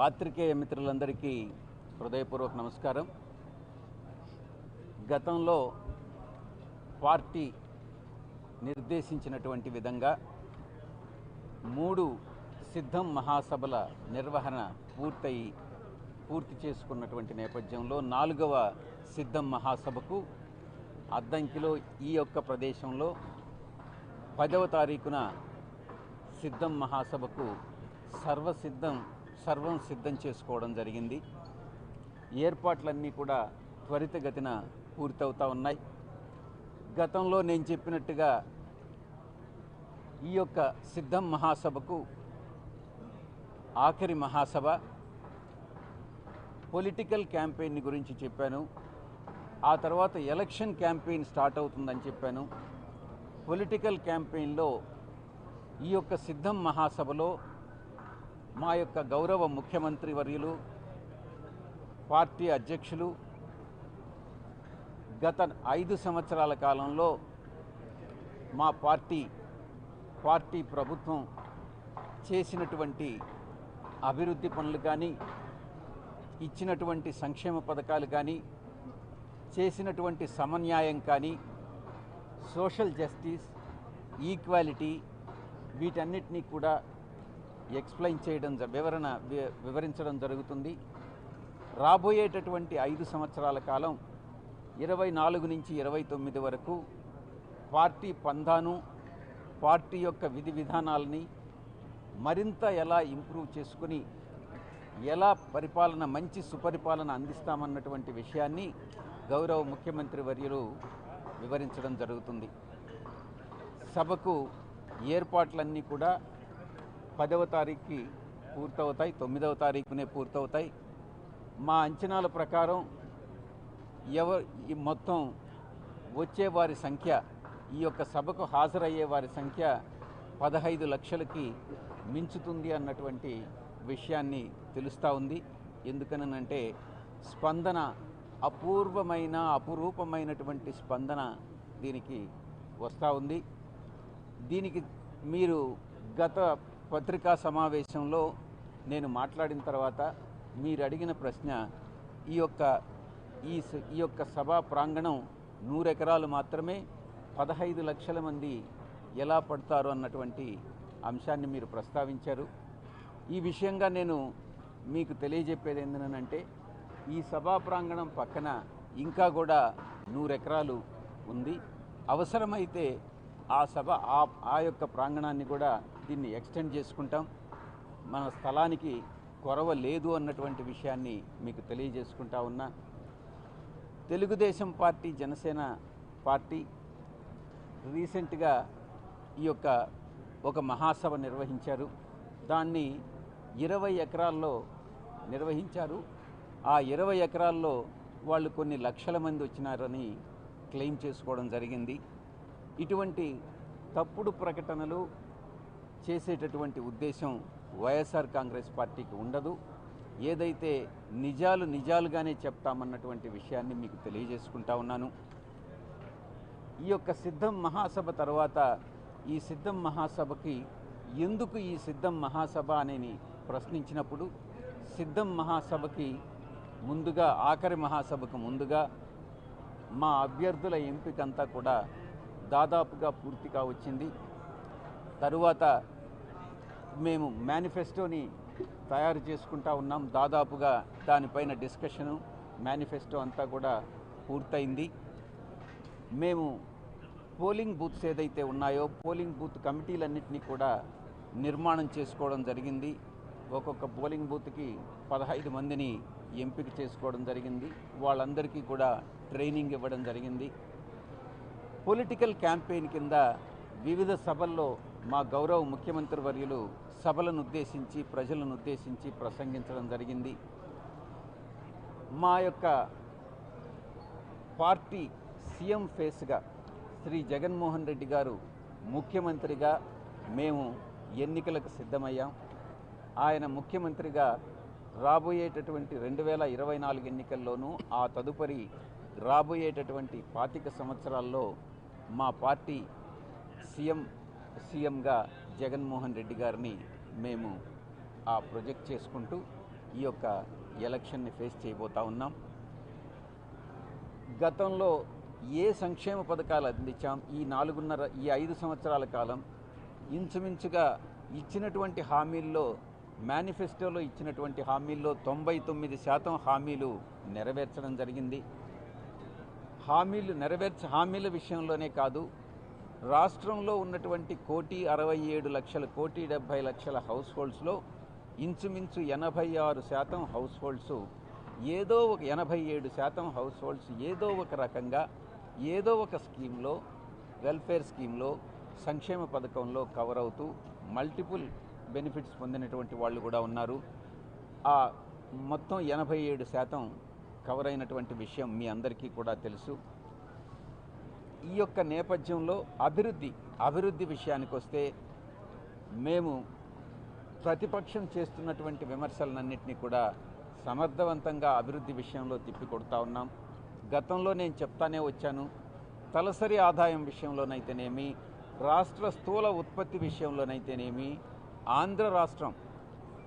పాత్రికేయ మిత్రులందరికీ హృదయపూర్వక నమస్కారం. గతంలో పార్టీ నిర్దేశించినటువంటి విధంగా మూడు సిద్ధం మహాసభల నిర్వహణ పూర్తయి పూర్తి చేసుకున్నటువంటి నేపథ్యంలో నాలుగవ సిద్ధం మహాసభకు అద్దంకిలో ఈ యొక్క ప్రదేశంలో పదవ తారీఖున సిద్ధం మహాసభకు సర్వసిద్ధం సర్వం సిద్ధం చేసుకోవడం జరిగింది. ఏర్పాట్లన్నీ కూడా త్వరితగతిన పూర్తవుతూ ఉన్నాయి. గతంలో నేను చెప్పినట్టుగా ఈ యొక్క సిద్ధం మహాసభకు ఆఖరి మహాసభ. పొలిటికల్ క్యాంపెయిన్ గురించి చెప్పాను. ఆ తర్వాత ఎలక్షన్ క్యాంపెయిన్ స్టార్ట్ అవుతుందని చెప్పాను. పొలిటికల్ క్యాంపెయిన్లో ఈ యొక్క సిద్ధం మహాసభలో మా యొక్క గౌరవ ముఖ్యమంత్రి వర్యులు పార్టీ అధ్యక్షులు గత ఐదు సంవత్సరాల కాలంలో మా పార్టీ పార్టీ ప్రభుత్వం చేసినటువంటి అభివృద్ధి పనులు కానీ ఇచ్చినటువంటి సంక్షేమ పథకాలు కానీ చేసినటువంటి సమన్యాయం కానీ సోషల్ జస్టిస్ ఈక్వాలిటీ వీటన్నిటినీ కూడా ఎక్స్ప్లెయిన్ చేయడం జ- వివరణ వి- వివరించడం జరుగుతుంది. రాబోయేటటువంటి ఐదు సంవత్సరాల కాలం ఇరవై నాలుగు నుంచి ఇరవై తొమ్మిది వరకు పార్టీ పందాను పార్టీ యొక్క విధి విధానాలని మరింత ఎలా ఇంప్రూవ్ చేసుకుని ఎలా పరిపాలన మంచి సుపరిపాలన అందిస్తామన్నటువంటి విషయాన్ని గౌరవ ముఖ్యమంత్రి వర్యులు వివరించడం జరుగుతుంది. సభకు ఏర్పాట్లన్నీ కూడా పదవ తారీఖుకి పూర్తవుతాయి తొమ్మిదవ తారీఖునే పూర్తవుతాయి. మా అంచనాల ప్రకారం ఎవ ఈ మొత్తం వచ్చే వారి సంఖ్య ఈ యొక్క సభకు హాజరయ్యే వారి సంఖ్య పదహైదు లక్షలకి మించుతుంది అన్నటువంటి విషయాన్ని తెలుస్తూ ఉంది. ఎందుకనంటే స్పందన అపూర్వమైన అపురూపమైనటువంటి స్పందన దీనికి వస్తూ ఉంది. దీనికి మీరు గత పత్రికా సమావేశంలో నేను మాట్లాడిన తర్వాత మీరు అడిగిన ప్రశ్న ఈ యొక్క ఈ ఈ యొక్క సభా ప్రాంగణం నూరెకరాలు మాత్రమే పదహైదు లక్షల మంది ఎలా పడతారు అన్నటువంటి అంశాన్ని మీరు ప్రస్తావించారు. ఈ విషయంగా నేను మీకు తెలియజెప్పేది ఏంటంటే ఈ సభా ప్రాంగణం పక్కన ఇంకా కూడా నూరెకరాలు ఉంది. అవసరమైతే ఆ సభ ఆ ఆ యొక్క ప్రాంగణాన్ని కూడా దీన్ని ఎక్స్టెండ్ చేసుకుంటాం. మన స్థలానికి కొరవ లేదు అన్నటువంటి విషయాన్ని మీకు తెలియజేసుకుంటా ఉన్నా. తెలుగుదేశం పార్టీ జనసేన పార్టీ రీసెంట్గా ఈ యొక్క ఒక మహాసభ నిర్వహించారు. దాన్ని ఇరవై ఎకరాల్లో నిర్వహించారు. ఆ ఇరవై ఎకరాల్లో వాళ్ళు కొన్ని లక్షల మంది వచ్చినారని క్లెయిమ్ చేసుకోవడం జరిగింది. ఇటువంటి తప్పుడు ప్రకటనలు చేసేటటువంటి ఉద్దేశం వైఎస్ఆర్ కాంగ్రెస్ పార్టీకి ఉండదు. ఏదైతే నిజాలు నిజాలుగానే చెప్తామన్నటువంటి విషయాన్ని మీకు తెలియజేసుకుంటా ఉన్నాను. ఈ యొక్క సిద్ధం మహాసభ తర్వాత ఈ సిద్ధం మహాసభకి ఎందుకు ఈ సిద్ధం మహాసభ అనేది ప్రశ్నించినప్పుడు సిద్ధం మహాసభకి ముందుగా ఆఖరి మహాసభకు ముందుగా మా అభ్యర్థుల ఎంపికంతా కూడా దాదాపుగా పూర్తిగా వచ్చింది. తరువాత మేము మేనిఫెస్టోని తయారు చేసుకుంటా ఉన్నాం. దాదాపుగా దానిపైన డిస్కషను మేనిఫెస్టో అంతా కూడా పూర్తయింది. మేము పోలింగ్ బూత్స్ ఏదైతే ఉన్నాయో పోలింగ్ బూత్ కమిటీలన్నింటినీ కూడా నిర్మాణం చేసుకోవడం జరిగింది. ఒక్కొక్క పోలింగ్ బూత్కి పదహైదు మందిని ఎంపిక చేసుకోవడం జరిగింది. వాళ్ళందరికీ కూడా ట్రైనింగ్ ఇవ్వడం జరిగింది. పొలిటికల్ క్యాంపెయిన్ కింద వివిధ సభల్లో మా గౌరవ ముఖ్యమంత్రి వర్యులు సభలను ఉద్దేశించి ప్రజలను ఉద్దేశించి ప్రసంగించడం జరిగింది. మా యొక్క పార్టీ సీఎం ఫేస్గా శ్రీ జగన్మోహన్ రెడ్డి గారు ముఖ్యమంత్రిగా మేము ఎన్నికలకు సిద్ధమయ్యాం. ఆయన ముఖ్యమంత్రిగా రాబోయేటటువంటి రెండు వేల ఇరవై నాలుగు ఎన్నికల్లోనూ ఆ తదుపరి రాబోయేటటువంటి పాతిక సంవత్సరాల్లో మా పార్టీ సీఎం సీఎంగా జగన్మోహన్ రెడ్డి గారిని మేము ఆ ప్రొజెక్ట్ చేసుకుంటూ ఈ యొక్క ఎలక్షన్ని ఫేస్ చేయబోతా ఉన్నాం. గతంలో ఏ సంక్షేమ పథకాలు అందించాం? ఈ నాలుగున్నర ఈ ఐదు సంవత్సరాల కాలం ఇంచుమించుగా ఇచ్చినటువంటి హామీల్లో మేనిఫెస్టోలో ఇచ్చినటువంటి హామీల్లో తొంభై తొమ్మిది శాతం హామీలు నెరవేర్చడం జరిగింది. హామీలు నెరవేర్చ హామీల విషయంలోనే కాదు రాష్ట్రంలో ఉన్నటువంటి కోటి అరవై ఏడు లక్షల కోటి డెబ్భై లక్షల హౌస్ హోల్డ్స్లో ఇంచుమించు ఎనభై ఆరు శాతం హౌస్ హోల్డ్స్ ఏదో ఒక ఎనభై ఏడు శాతం హౌస్ హోల్డ్స్ ఏదో ఒక రకంగా ఏదో ఒక స్కీమ్లో వెల్ఫేర్ స్కీమ్లో సంక్షేమ పథకంలో కవర్ అవుతూ మల్టిపుల్ బెనిఫిట్స్ పొందినటువంటి వాళ్ళు కూడా ఉన్నారు. ఆ మొత్తం ఎనభై ఏడు శాతం కవర్ అయినటువంటి విషయం మీ అందరికీ కూడా తెలుసు. ఈ యొక్క నేపథ్యంలో అభివృద్ధి అభివృద్ధి విషయానికి వస్తే మేము ప్రతిపక్షం చేస్తున్నటువంటి విమర్శలన్నింటినీ కూడా సమర్థవంతంగా అభివృద్ధి విషయంలో తిప్పికొడతా ఉన్నాం. గతంలో నేను చెప్తానే వచ్చాను తలసరి ఆదాయం విషయంలోనైతేనేమి రాష్ట్ర స్థూల ఉత్పత్తి విషయంలోనైతేనేమి ఆంధ్ర రాష్ట్రం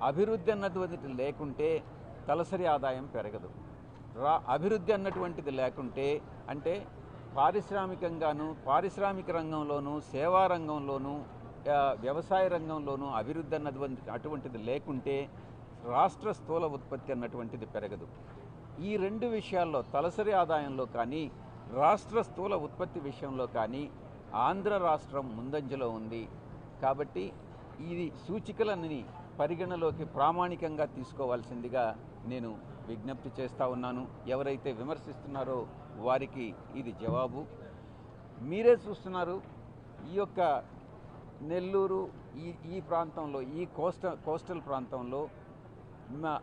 అభివృద్ధి అన్నటువంటిది లేకుంటే తలసరి ఆదాయం పెరగదు. రా అభివృద్ధి అన్నటువంటిది లేకుంటే అంటే పారిశ్రామికంగాను పారిశ్రామిక రంగంలోనూ సేవా రంగంలోనూ వ్యవసాయ రంగంలోనూ అభివృద్ధి అన్నటువంటి అటువంటిది లేకుంటే రాష్ట్ర స్థూల ఉత్పత్తి అన్నటువంటిది పెరగదు. ఈ రెండు విషయాల్లో తలసరి ఆదాయంలో కానీ రాష్ట్ర స్థూల ఉత్పత్తి విషయంలో కానీ ఆంధ్ర రాష్ట్రం ముందంజలో ఉంది. కాబట్టి ఇది సూచికలన్నీ పరిగణలోకి ప్రామాణికంగా తీసుకోవాల్సిందిగా నేను విజ్ఞప్తి చేస్తూ ఉన్నాను. ఎవరైతే విమర్శిస్తున్నారో వారికి ఇది జవాబు. మీరే చూస్తున్నారు ఈ యొక్క నెల్లూరు ఈ ఈ ప్రాంతంలో ఈ కోస్టల్ కోస్టల్ ప్రాంతంలో మా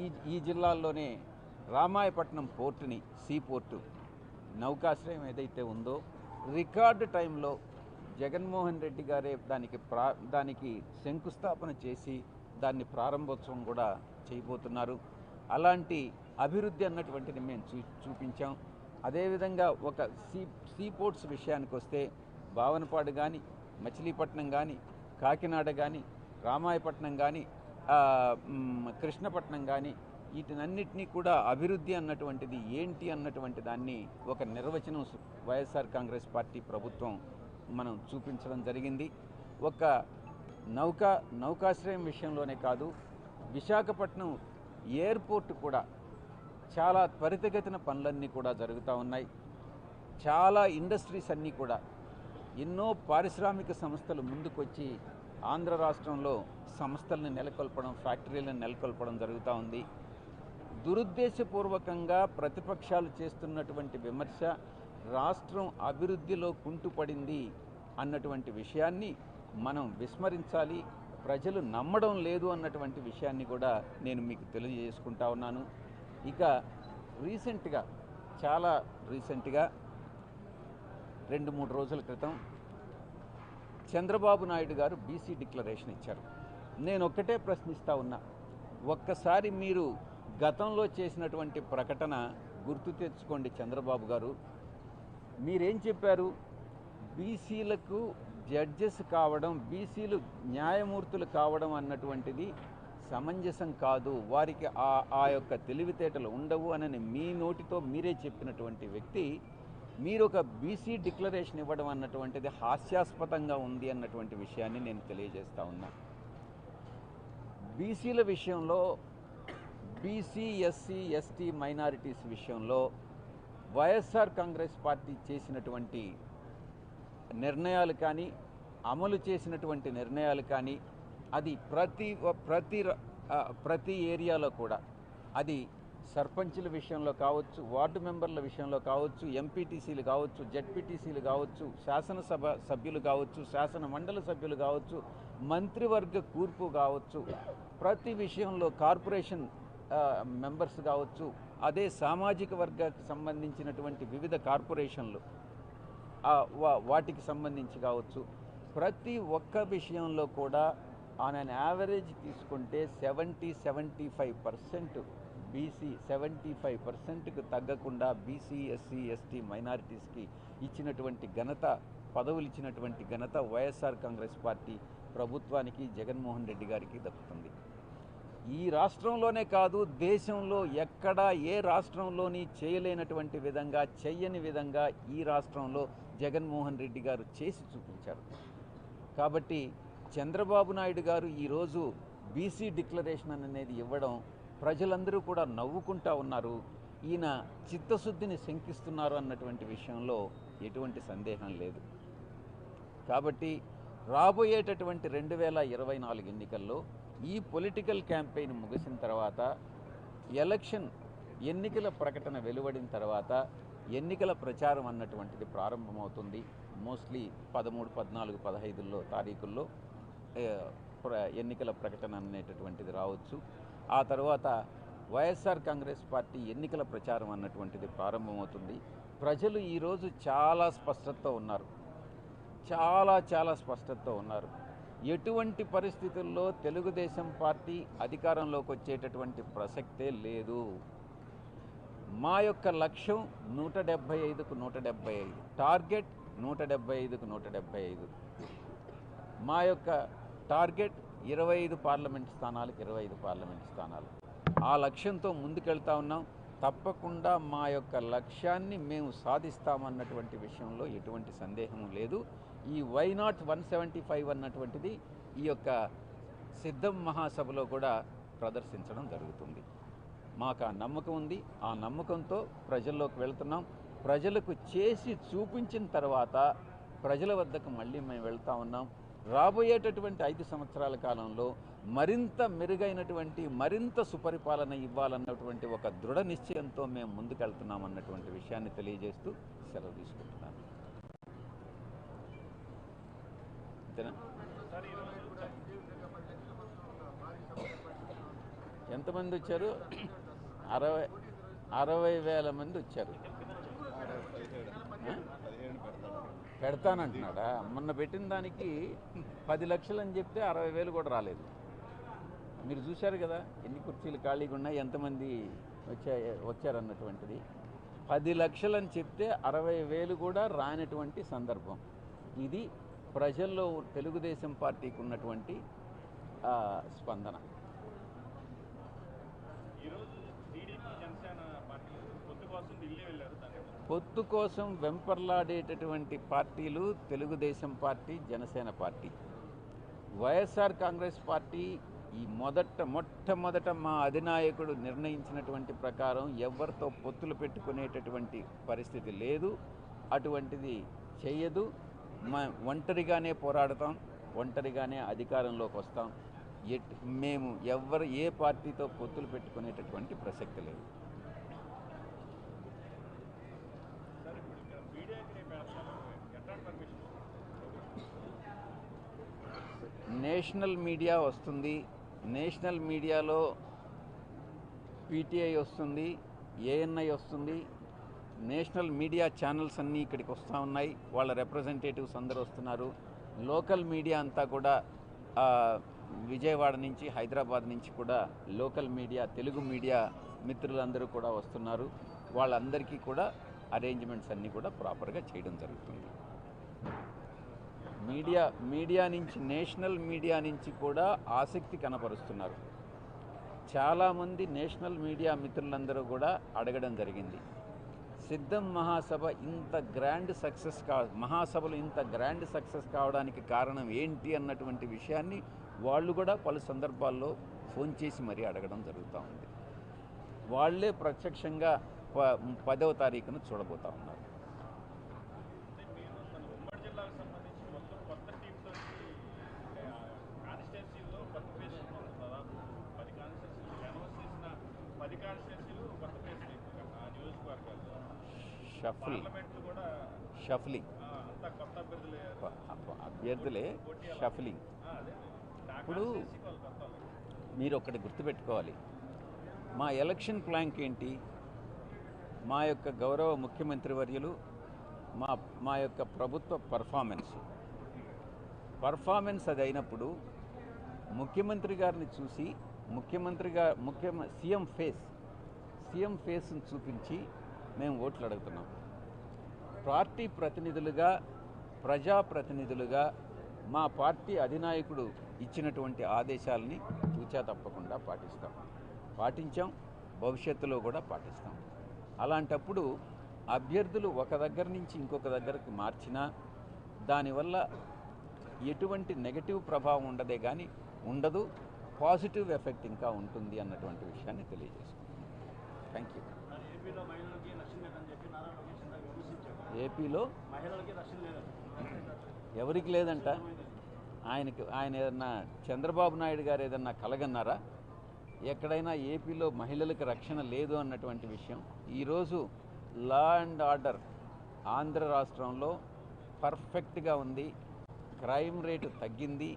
ఈ ఈ జిల్లాల్లోనే రామాయపట్నం పోర్టుని సీ పోర్టు నౌకాశ్రయం ఏదైతే ఉందో రికార్డు టైంలో జగన్మోహన్ రెడ్డి గారే దానికి ప్రా దానికి శంకుస్థాపన చేసి దాన్ని ప్రారంభోత్సవం కూడా చేయబోతున్నారు. అలాంటి అభివృద్ధి అన్నటువంటిది మేము చూ చూపించాం. అదేవిధంగా ఒక సీ సీ పోర్ట్స్ విషయానికి వస్తే భావనపాడు కానీ మచిలీపట్నం కానీ కాకినాడ కానీ రామాయపట్నం కానీ కృష్ణపట్నం కానీ వీటినన్నిటినీ కూడా అభివృద్ధి అన్నటువంటిది ఏంటి అన్నటువంటి దాన్ని ఒక నిర్వచనం వైఎస్ఆర్ కాంగ్రెస్ పార్టీ ప్రభుత్వం మనం చూపించడం జరిగింది. ఒక నౌకా నౌకాశ్రయం విషయంలోనే కాదు విశాఖపట్నం ఎయిర్పోర్ట్ కూడా చాలా త్వరితగతిన పనులన్నీ కూడా జరుగుతూ ఉన్నాయి. చాలా ఇండస్ట్రీస్ అన్నీ కూడా ఎన్నో పారిశ్రామిక సంస్థలు ముందుకొచ్చి ఆంధ్ర రాష్ట్రంలో సంస్థలను నెలకొల్పడం ఫ్యాక్టరీలను నెలకొల్పడం జరుగుతూ ఉంది. దురుద్దేశపూర్వకంగా ప్రతిపక్షాలు చేస్తున్నటువంటి విమర్శ రాష్ట్రం అభివృద్ధిలో కుంటుపడింది అన్నటువంటి విషయాన్ని మనం విస్మరించాలి. ప్రజలు నమ్మడం లేదు అన్నటువంటి విషయాన్ని కూడా నేను మీకు తెలియజేసుకుంటా ఉన్నాను. ఇక రీసెంట్గా చాలా రీసెంట్గా రెండు మూడు రోజుల క్రితం చంద్రబాబు నాయుడు గారు బీసీ డిక్లరేషన్ ఇచ్చారు. నేను ఒక్కటే ప్రశ్నిస్తూ ఉన్నా ఒక్కసారి మీరు గతంలో చేసినటువంటి ప్రకటన గుర్తు తెచ్చుకోండి చంద్రబాబు గారు. మీరేం చెప్పారు? బీసీలకు జడ్జెస్ కావడం బీసీలు న్యాయమూర్తులు కావడం అన్నటువంటిది సమంజసం కాదు వారికి ఆ ఆ యొక్క తెలివితేటలు ఉండవు అని మీ నోటితో మీరే చెప్పినటువంటి వ్యక్తి మీరు ఒక బీసీ డిక్లరేషన్ ఇవ్వడం అన్నటువంటిది హాస్యాస్పదంగా ఉంది అన్నటువంటి విషయాన్ని నేను తెలియజేస్తా ఉన్నా. బీసీల విషయంలో బీసీ ఎస్సీ ఎస్టీ మైనారిటీస్ విషయంలో వైఎస్ఆర్ కాంగ్రెస్ పార్టీ చేసినటువంటి నిర్ణయాలు కానీ అమలు చేసినటువంటి నిర్ణయాలు కానీ అది ప్రతి ప్రతి ర- ప్రతి ఏరియాలో కూడా. అది సర్పంచ్ల విషయంలో కావచ్చు వార్డు మెంబర్ల విషయంలో కావచ్చు ఎంపీటీసీలు కావచ్చు జెడ్పీటీసీలు కావచ్చు శాసనసభ సభ్యులు కావచ్చు శాసన మండలి సభ్యులు కావచ్చు మంత్రివర్గ కూర్పు కావచ్చు ప్రతి విషయంలో కార్పొరేషన్ మెంబర్స్ కావచ్చు అదే సామాజిక వర్గానికి సంబంధించినటువంటి వివిధ కార్పొరేషన్లు వాటికి సంబంధించి కావచ్చు. ప్రతి ఒక్క విషయంలో కూడా ఆన్ అన్ యావరేజ్ తీసుకుంటే seventy seventy five percent BC seventy five పర్సెంట్కి తగ్గకుండా బీసీ ఎస్సీ ఎస్టీ మైనారిటీస్కి ఇచ్చినటువంటి ఘనత పదవులు ఇచ్చినటువంటి ఘనత వైఎస్ఆర్ కాంగ్రెస్ పార్టీ ప్రభుత్వానికి జగన్మోహన్ రెడ్డి గారికి దక్కుతుంది. ఈ రాష్ట్రంలోనే కాదు దేశంలో ఎక్కడా ఏ రాష్ట్రంలోని చేయలేనటువంటి విధంగా చెయ్యని విధంగా ఈ రాష్ట్రంలో జగన్మోహన్ రెడ్డి గారు చేసి చూపించారు. కాబట్టి చంద్రబాబు నాయుడు గారు ఈరోజు బీసీ డిక్లరేషన్ అనేది ఇవ్వడం ప్రజలందరూ కూడా నవ్వుకుంటా ఉన్నారు. ఈయన చిత్తశుద్ధిని శంకిస్తున్నారు అన్నటువంటి విషయంలో ఎటువంటి సందేహం లేదు. కాబట్టి రాబోయేటటువంటి రెండు వేల ఇరవై నాలుగు ఎన్నికల్లో ఈ పొలిటికల్ క్యాంపెయిన్ ముగిసిన తర్వాత ఎలక్షన్ ఎన్నికల ప్రకటన వెలువడిన తర్వాత ఎన్నికల ప్రచారం అన్నటువంటిది ప్రారంభమవుతుంది. మోస్ట్లీ పదమూడు పద్నాలుగు పదహైదుల్లో తారీఖుల్లో. ఎన్నికల ప్రకటన అనేటటువంటిది రావచ్చు. ఆ తర్వాత వైఎస్ఆర్ కాంగ్రెస్ పార్టీ ఎన్నికల ప్రచారం అన్నటువంటిది ప్రారంభమవుతుంది. ప్రజలు ఈరోజు చాలా స్పష్టతతో ఉన్నారు. చాలా చాలా స్పష్టతతో ఉన్నారు. ఎటువంటి పరిస్థితుల్లో తెలుగుదేశం పార్టీ అధికారంలోకి వచ్చేటటువంటి ప్రసక్తే లేదు. మా యొక్క లక్ష్యం నూట డెబ్భై ఐదుకు నూట డెబ్భై ఐదు. టార్గెట్ నూట డెబ్భై ఐదుకు నూట డెబ్భై ఐదు. మా యొక్క టార్గెట్ ఇరవై ఐదు పార్లమెంట్ స్థానాలకు ఇరవై ఐదు పార్లమెంట్ స్థానాలు. ఆ లక్ష్యంతో ముందుకెళ్తా ఉన్నాం. తప్పకుండా మా యొక్క లక్ష్యాన్ని మేము సాధిస్తామన్నటువంటి విషయంలో ఎటువంటి సందేహము లేదు. ఈ why not one seventy five అన్నటువంటిది ఈ యొక్క సిద్ధం మహాసభలో కూడా ప్రదర్శించడం జరుగుతుంది. మాకు ఆ నమ్మకం ఉంది. ఆ నమ్మకంతో ప్రజల్లోకి వెళ్తున్నాం. ప్రజలకు చేసి చూపించిన తర్వాత ప్రజల వద్దకు మళ్ళీ మేము వెళ్తా ఉన్నాం. రాబోయేటటువంటి ఐదు సంవత్సరాల కాలంలో మరింత మెరుగైనటువంటి మరింత సుపరిపాలన ఇవ్వాలన్నటువంటి ఒక దృఢ నిశ్చయంతో మేము ముందుకెళ్తున్నాం అన్నటువంటి విషయాన్ని తెలియజేస్తూ సెలవు తీసుకుంటున్నాను. ఎంతమంది వచ్చారు? అరవై అరవై వేల మంది వచ్చారు. పెడతానంటున్నాడా? మొన్న పెట్టిన దానికి పది లక్షలు అని చెప్తే అరవై వేలు కూడా రాలేదు. మీరు చూశారు కదా ఎన్ని కుర్చీలు ఖాళీగా ఉన్నాయి ఎంతమంది వచ్చా వచ్చారన్నటువంటిది. పది లక్షలు అని చెప్తే అరవై వేలు కూడా రానటువంటి సందర్భం. ఇది ప్రజల్లో తెలుగుదేశం పార్టీకి ఉన్నటువంటి స్పందన. ఈరోజు టీడీపీ జనసేన పార్టీ పొత్తు కోసం ఢిల్లీ వెళ్ళారు పొత్తు కోసం వెంపర్లాడేటటువంటి పార్టీలు Telugu Desam party Janasena party. YSR Congress party ఈ మొదట మొట్టమొదట మా అధినాయకుడు నిర్ణయించినటువంటి ప్రకారం ఎవరితో పొత్తులు పెట్టుకునేటటువంటి పరిస్థితి లేదు. అటువంటిది చెయ్యదు. మా ఒంటరిగానే పోరాడతాం. ఒంటరిగానే అధికారంలోకి వస్తాం. ఎట్ మేము ఎవరు ఏ పార్టీతో పొత్తులు పెట్టుకునేటటువంటి ప్రసక్తి లేదు. నేషనల్ మీడియా వస్తుంది. నేషనల్ మీడియాలో పీటీఐ వస్తుంది ఏఎన్ఐ వస్తుంది. నేషనల్ మీడియా ఛానల్స్ అన్నీ ఇక్కడికి వస్తూ ఉన్నాయి. వాళ్ళ రిప్రజెంటేటివ్స్ అందరూ వస్తున్నారు. లోకల్ మీడియా అంతా కూడా విజయవాడ నుంచి హైదరాబాద్ నుంచి కూడా లోకల్ మీడియా తెలుగు మీడియా మిత్రులందరూ కూడా వస్తున్నారు. వాళ్ళందరికీ కూడా అరేంజ్మెంట్స్ అన్నీ కూడా ప్రాపర్గా చేయడం జరుగుతుంది. మీడియా మీడియా నుంచి నేషనల్ మీడియా నుంచి కూడా ఆసక్తి కనపరుస్తున్నారు. చాలామంది నేషనల్ మీడియా మిత్రులందరూ కూడా అడగడం జరిగింది. సిద్ధం మహాసభ ఇంత గ్రాండ్ సక్సెస్ కా మహాసభలు ఇంత గ్రాండ్ సక్సెస్ కావడానికి కారణం ఏంటి అన్నటువంటి విషయాన్ని వాళ్ళు కూడా పలు సందర్భాల్లో ఫోన్ చేసి మరీ అడగడం జరుగుతూ ఉంది. వాళ్ళే ప్రత్యక్షంగా ప- పదవ తారీఖున చూడబోతా ఉన్నారు అంటే మీరు మన ఉమ్మడి జిల్లాకు సంబంధించి మొత్తం కొత్త టీంతో కాన్స్టిట్యున్సీలో కొత్త ఫేస్ దాదాపు పది కాన్స్టిట్యున్సీలు అనౌన్స్ చేసిన పది కాన్స్టిట్యున్సీలు కొత్త ఫేస్ ఆ నియోజకవర్గాల్లో షఫుల్ పార్లమెంట్లు కూడా షఫ్లింగ్. అభ్యర్థులు. షఫలింగ్. ఇప్పుడు-. మీరు ఒకటి గుర్తుపెట్టుకోవాలి. మా ఎలక్షన్ ప్లాంక్ ఏంటి? మా యొక్క గౌరవ ముఖ్యమంత్రి వర్యులు మా మా యొక్క ప్రభుత్వ పర్ఫార్మెన్స్ పర్ఫార్మెన్స్ అది అయినప్పుడు ముఖ్యమంత్రి గారిని చూసి ముఖ్యమంత్రి గా ముఖ్య సీఎం ఫేస్ సీఎం ఫేస్ని చూపించి మేము ఓట్లు అడుగుతున్నాం. పార్టీ ప్రతినిధులుగా ప్రజాప్రతినిధులుగా మా పార్టీ అధినాయకుడు ఇచ్చినటువంటి ఆదేశాలని తూచా తప్పకుండా పాటిస్తాం. పాటించాం భవిష్యత్తులో కూడా పాటిస్తాం. అలాంటప్పుడు అభ్యర్థులు ఒక దగ్గర నుంచి ఇంకొక దగ్గరకు మార్చినా దానివల్ల ఎటువంటి నెగటివ్ ప్రభావం ఉండదే కానీ ఉండదు పాజిటివ్ ఎఫెక్ట్ ఇంకా ఉంటుంది అన్నటువంటి విషయాన్ని తెలియజేసుకుంటున్నాను థ్యాంక్ యూ. ఏపీలో మహిళలకి రక్షణ లేదని ఎవరికి లేదంట? ఆయనకి ఆయన ఏదన్నా చంద్రబాబు నాయుడు గారు ఏదన్నా కలగన్నారా? ఎక్కడైనా ఏపీలో మహిళలకు రక్షణ లేదు అన్నటువంటి విషయం. ఈరోజు లా అండ్ ఆర్డర్ ఆంధ్ర రాష్ట్రంలో పర్ఫెక్ట్గా ఉంది. క్రైమ్ రేటు తగ్గింది.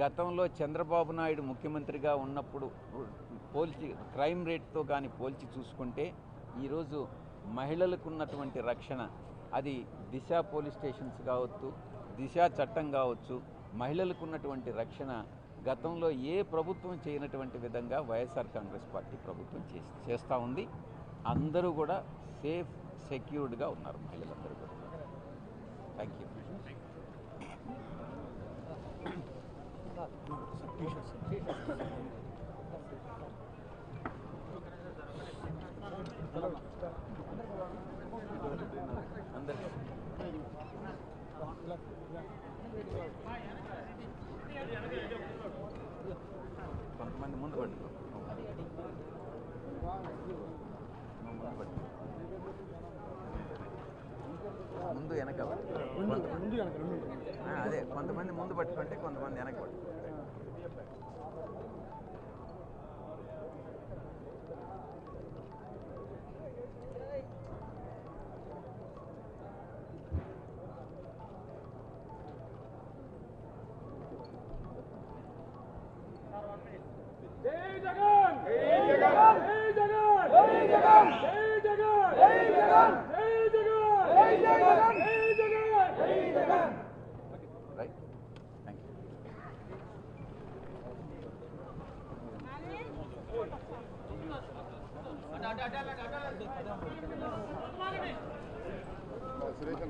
గతంలో చంద్రబాబు నాయుడు ముఖ్యమంత్రిగా ఉన్నప్పుడు పోల్చి క్రైమ్ రేట్తో కానీ పోల్చి చూసుకుంటే ఈరోజు మహిళలకు ఉన్నటువంటి రక్షణ అది దిశ పోలీస్ స్టేషన్స్ కావచ్చు దిశ చట్టం కావచ్చు మహిళలకు ఉన్నటువంటి రక్షణ గతంలో ఏ ప్రభుత్వం చేయనటువంటి విధంగా వైఎస్ఆర్ కాంగ్రెస్ పార్టీ ప్రభుత్వం చేస్తూ ఉంది. అందరూ కూడా సేఫ్ సెక్యూర్డ్గా ఉన్నారు మహిళలందరూ కూడా. Thank you. కొంతమంది ముందు పట్టుకో నువ్వు ముందు పట్టుకో ముందు వెనక ఆ, అదే కొంతమంది ముందు పట్టుకుంటే కొంతమంది వెనక పట్టుకో సురేష్